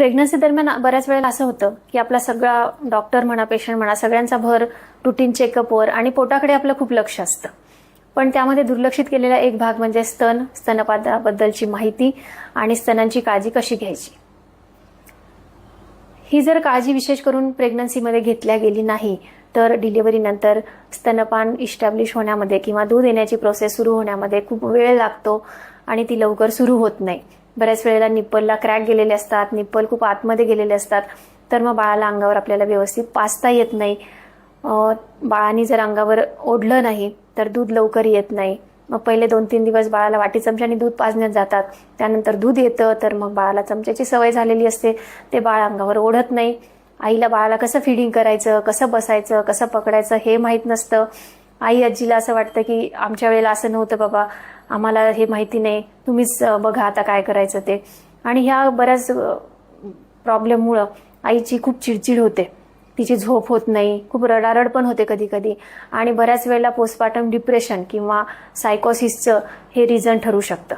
Pregnancy दरम्यान बऱ्याच वेळेला असं होतं की आपला सगळा डॉक्टर म्हणा पेशंट म्हणा सगळ्यांचा भर रुटीन चेकअपवर आणि पोटाकडे आपलं खूप लक्ष असतं. पण त्यामध्ये दुर्लक्षित केलेला एक भाग म्हणजे स्तन स्तनपानाबद्दलची माहिती आणि स्तनांची काळजी कशी घ्यायची? ही जर काळजी विशेष करून प्रेग्नन्सीमध्ये घेतल्या गेली नाही तर डिलिव्हरीनंतर स्तनपान इस्टॅब्लिश होण्यामध्ये किंवा दूध येण्याची प्रोसेस सुरू होण्यामध्ये खूप वेळ लागतो आणि ती लवकर सुरू होत नाही. बऱ्याच वेळेला निप्पलला क्रॅक गेलेले असतात निप्पल खूप आतमध्ये गेलेले असतात. तर मग बाळाला अंगावर आपल्याला व्यवस्थित पाचता येत नाही. बाळानी बाळाने जर अंगावर ओढलं नाही तर दूध लवकर येत नाही. मग पहिले दोन तीन दिवस बाळाला वाटी चमच्याने दूध पाजण्यात जातात. त्यानंतर दूध येतं तर मग बाळाला चमच्याची सवय झालेली असते. ते बाळ अंगावर ओढत नाही. आईला बाळाला कसं फिडिंग करायचं कसं बसायचं कसं पकडायचं हे माहीत नसतं. आई आजीला असं वाटतं की आमच्या वेळेला असं नव्हतं बाबा आम्हाला हे माहिती नाही तुम्हीच बघा आता काय करायचं ते. आणि ह्या बऱ्याच प्रॉब्लेममुळं आईची खूप चिडचिड होते. तिची झोप होत नाही खूप रडारड पण होते कधी कधी आणि बऱ्याच वेळेला पोस्टमार्टम डिप्रेशन किंवा सायकोसिसचं हे रिझन ठरू शकतं.